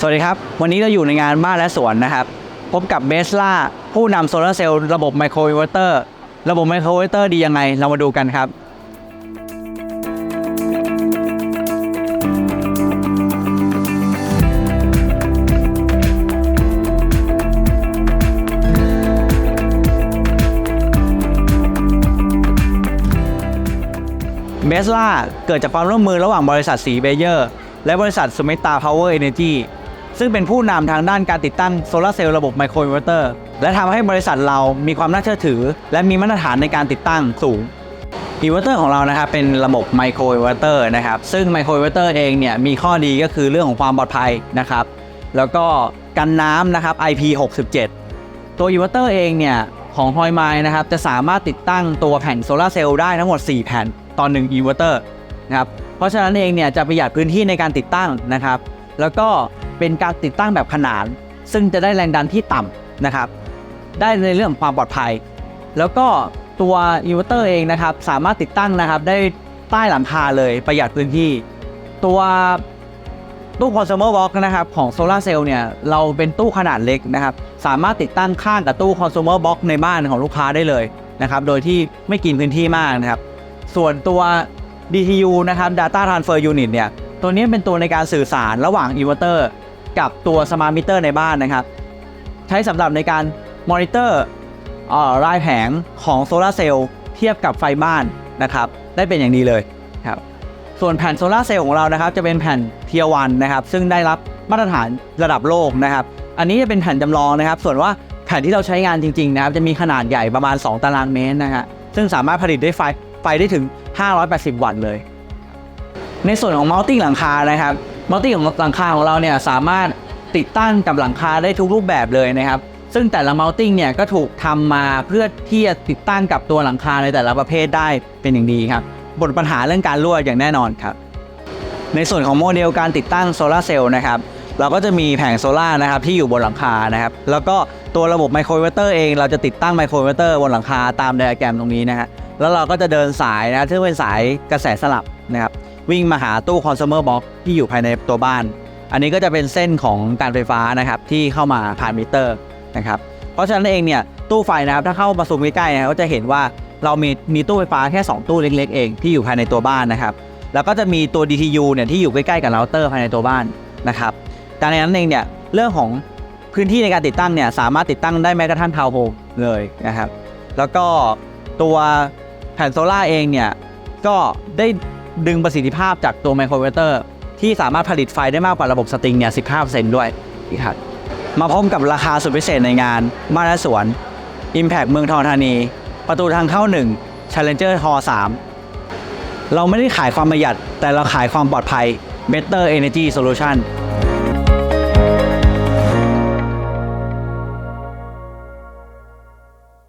สวัสดีครับ วันนี้เราอยู่ในงานบ้านและสวนนะครับ พบกับเบสล่าผู้นำโซลาร์เซลล์ระบบไมโครอินเวอร์เตอร์ระบบไมโครอินเวอร์เตอร์ดียังไง เรามาดูกันครับ เบสล่าเกิดจากความร่วมมือระหว่างบริษัทสีเบเยอร์ และบริษัทสมิตาพาวเวอร์เอเนจี ซึ่งเป็นผู้นำทางด้านการติดตั้งโซลาร์เซลล์ระบบไมโครอินเวอร์เตอร์และทำให้บริษัทเรามีความน่าเชื่อถือ และมีมาตรฐานในการติดตั้งสูงอินเวอร์เตอร์ของเรานะครับเป็นระบบไมโครอินเวอร์เตอร์นะครับซึ่งไมโครอินเวอร์เตอร์เองเนี่ยมีข้อดีก็คือเรื่องของความปลอดภัยนะครับแล้วก็กันน้ำนะครับ IP67 ตัวอินเวอร์เตอร์เองเนี่ยของฮอยไมนะครับจะสามารถติดตั้งตัวแผ่นโซลาร์เซลล์ได้ทั้งหมด 4 แผ่นต่อ1อินเวอร์เตอร์นะครับเพราะฉะนั้นเองเนี่ยจะประหยัดพื้นที่ในการติดตั้งนะครับ แล้วก็เป็นการติดตั้งแบบขนาน ซึ่งจะได้แรงดันที่ต่ำนะครับ ได้ในเรื่องความปลอดภัย แล้วก็ตัวอินเวอร์เตอร์เองนะครับ สามารถติดตั้งนะครับได้ใต้หลังคาเลยประหยัดพื้นที่ ตัวตู้ consumer box นะครับของโซลาร์เซลล์เนี่ยเราเป็นตู้ขนาดเล็กนะครับ สามารถติดตั้งข้างกับตู้ consumer box ในบ้านของลูกค้าได้เลยนะครับ โดยที่ไม่กินพื้นที่มากนะครับ ส่วนตัว DTU นะครับ Data Transfer Unit เนี่ย ตัวนี้เป็นตัวในการสื่อสารระหว่างอินเวอร์เตอร์กับตัว Smart Meter ในบ้านนะครับ ใช้สำหรับในการมอนิเตอร์รายแผงของโซลาร์เซลล์เทียบกับไฟบ้านนะครับ ได้เป็นอย่างดีเลยครับส่วนแผ่นโซลาร์เซลล์ของเรานะครับ จะเป็นแผ่นเทียวันนะครับ ซึ่งได้รับมาตรฐานระดับโลกนะครับ อันนี้จะเป็นแผ่นจำลองนะครับ ส่วนว่าแผ่นที่เราใช้งานจริงๆนะครับ จะมีขนาดใหญ่ประมาณ 2 ตารางเมตรนะฮะซึ่งสามารถผลิตได้ไฟไฟได้ถึง 580 วัตต์เลย ในส่วนของมัลติหลังคานะครับมัลติของหลังคาของเราเนี่ยสามารถติดตั้งกับหลังคาได้ทุกรูปแบบเลยนะครับซึ่งแต่ละมัลติเนี่ยก็ถูกทำมาเพื่อที่จะติดตั้งกับตัวหลังคาในแต่ละประเภทได้เป็นอย่างดีครับบทปัญหาเรื่องการรั่วอย่างแน่นอนครับในส่วนของโมเดลการติดตั้งโซลาร์เซลล์นะครับเราก็จะมีแผงโซลาร์นะครับที่อยู่บนหลังคานะครับแล้วก็ตัวระบบไมโครเวเตอร์เองเราจะติดตั้งไมโครเวเตอร์บนหลังคาตามไดอะแกรมตรงนี้นะฮะแล้วเราก็จะเดินสายนะซึ่งเป็นสายกระแสสลับนะครับ วิ่งมาหาตู้ consumer box ที่อยู่ภายในตัวบ้าน อันนี้ก็จะเป็นเส้นของการไฟฟ้านะครับที่เข้ามาผ่านมิเตอร์นะครับเพราะฉะนั้นเองเนี่ยตู้ไฟนะครับถ้าเข้ามาซูมใกล้ๆนะก็จะเห็นว่าเรามีมีตู้ไฟฟ้าแค่ 2 ตู้เล็ก ๆ เองที่อยู่ภายในตัวบ้านนะครับแล้วก็จะมีตัว DTU เนี่ยที่อยู่ใกล้ๆกับเราเตอร์ภายในตัวบ้านนะครับดังนั้นเองเนี่ยเรื่องของพื้นที่ในการติดตั้งเนี่ยสามารถติดตั้งได้แม้กระทั่งทาวน์โฮมเลยนะครับแล้วก็ตัวแผ่นโซล่าร์เองเนี่ยก็ได้ ดึงประสิทธิภาพจากตัวไมโครเวเตอร์ที่สามารถผลิตไฟได้มากกว่าระบบสตริงเนี่ย 15%ด้วยครับมาพร้อมกับราคาสุดพิเศษในงาน มาราสวน Impact เมืองทองธานี ประตูทางเข้า 1 Challenger Hall 3 เราไม่ได้ขายความประหยัด แต่เราขายความปลอดภัย Better Energy Solution